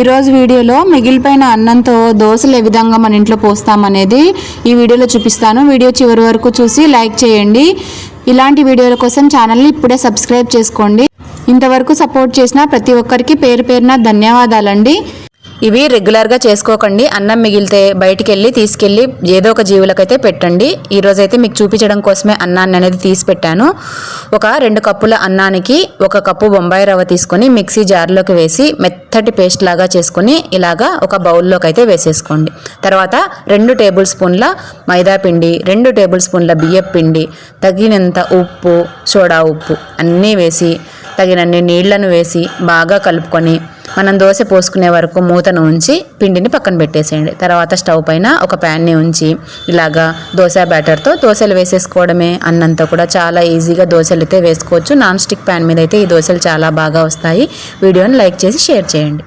ఈరోజు వీడియోలో మిగిలిపోయిన అన్నంతో దోశలు ఏ విధంగా మన ఇంట్లో పోస్తామనేది ఈ వీడియోలో చూపిస్తాను. వీడియో చివరి వరకు చూసి లైక్ చేయండి. ఇలాంటి వీడియోల కోసం ఛానల్ని ఇప్పుడే సబ్స్క్రైబ్ చేసుకోండి. ఇంతవరకు సపోర్ట్ చేసిన ప్రతి ఒక్కరికి పేరు పేరున ధన్యవాదాలండి. ఇవి రెగ్యులర్గా చేసుకోకండి. అన్నం మిగిలితే బయటికి వెళ్ళి తీసుకెళ్ళి ఏదో ఒక జీవులకైతే పెట్టండి. ఈరోజైతే మీకు చూపించడం కోసమే అన్నాన్ని అనేది తీసి పెట్టాను. ఒక రెండు కప్పుల అన్నానికి ఒక కప్పు బొంబాయి రవ్వ తీసుకొని మిక్సీ జార్లోకి వేసి మెత్తటి పేస్ట్ లాగా చేసుకొని ఇలాగా ఒక బౌల్లోకి అయితే వేసేసుకోండి. తర్వాత రెండు టేబుల్ స్పూన్ల మైదా పిండి రెండు టేబుల్ స్పూన్ల బియ్యం పిండి తగినంత ఉప్పు సోడా ఉప్పు అన్నీ వేసి తగినన్ని నీళ్ళను వేసి బాగా కలుపుకొని మనం దోశ పోసుకునే వరకు మూతను ఉంచి పిండిని పక్కన పెట్టేసేయండి. తర్వాత స్టవ్ పైన ఒక ప్యాన్ని ఉంచి ఇలాగా దోశ బ్యాటర్తో దోశలు వేసేసుకోవడమే అన్నంతా కూడా చాలా ఈజీగా దోశలు అయితే వేసుకోవచ్చు. నాన్ స్టిక్ ప్యాన్ మీద అయితే ఈ దోశలు చాలా బాగా వస్తాయి. వీడియోని లైక్ చేసి షేర్ చేయండి.